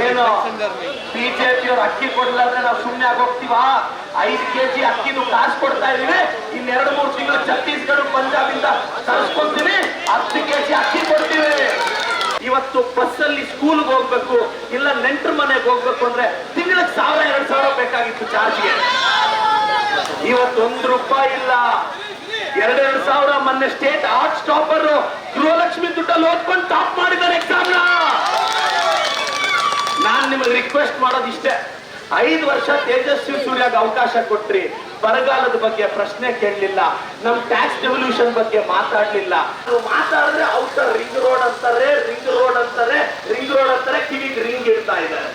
ಏನು? ಅಕ್ಕಿ ಕೊಡ್ಲಾರ್ದೆ ನಾವು ಸುಮ್ಮನೆ ಆಗೋಗ್ತೀವಾ? ಐದು ಕೆಜಿ ಅಕ್ಕಿನೂ ಕಾಸು ಕೊಡ್ತಾ ಇದೀವಿ ಇನ್ನೆರಡು ಮೂರು ತಿಂಗಳು ಛತ್ತೀಸ್ಗಢ ಪಂಜಾಬ್ ಇಂದ ತರಿಸ್ಕೊಂತೀವಿ ಹತ್ತು ಕೆಜಿ ಅಕ್ಕಿ ಕೊಡ್ತೀವಿ. ಇವತ್ತು ಬಸ್ಸಲ್ಲಿ ಸ್ಕೂಲ್ಗೆ ಹೋಗ್ಬೇಕು ಇಲ್ಲ ನೆಂಟ್ರ ಮನೆಗೆ ಹೋಗ್ಬೇಕು ಅಂದ್ರೆ ತಿಂಗಳಿಗೆ ಸಾವಿರ ಎರಡು ಸಾವಿರ ಬೇಕಾಗಿತ್ತು ಚಾರ್ಜ್ಗೆ ಇವತ್ತು ಒಂದು ರೂಪಾಯಿ ಇಲ್ಲ. ಎರಡೆರಡು ಸಾವಿರ ಮೊನ್ನೆ ಸ್ಟೇಟ್ ಆರ್ಟ್ ಸ್ಟಾಪರ್ ಗೃಹಲಕ್ಷ್ಮಿ ದುಡ್ಡಲ್ಲಿ ಓದ್ಕೊಂಡು ಟಾಪ್ ಮಾಡಿದ್ದಾರೆ ಎಕ್ಸಾಮ್ ರಿಕ್ವೆಸ್ಟ್ ಮಾಡೋದು ಇಷ್ಟೇ ಐದು ವರ್ಷ ತೇಜಸ್ವಿ ಸೂರ್ಯಾಗ ಅವಕಾಶ ಕೊಟ್ರಿ. ಬರಗಾಲದ ಬಗ್ಗೆ ಪ್ರಶ್ನೆ ಕೇಳಲಿಲ್ಲ. ನಮ್ ಟ್ಯಾಕ್ಸ್ ರೆವಲ್ಯೂಷನ್ ಬಗ್ಗೆ ಮಾತಾಡ್ಲಿಲ್ಲ. ಮಾತಾಡಿದ್ರೆ ಔಟರ್ ರಿಂಗ್ ರೋಡ್ ಅಂತಾರೆ ರಿಂಗ್ ರೋಡ್ ಅಂತಾರೆ ರಿಂಗ್ ರೋಡ್ ಅಂತಾರೆ, ಕಿವಿಗೆ ರಿಂಗ್ ಇಡ್ತಾ ಇದ್ದಾರೆ.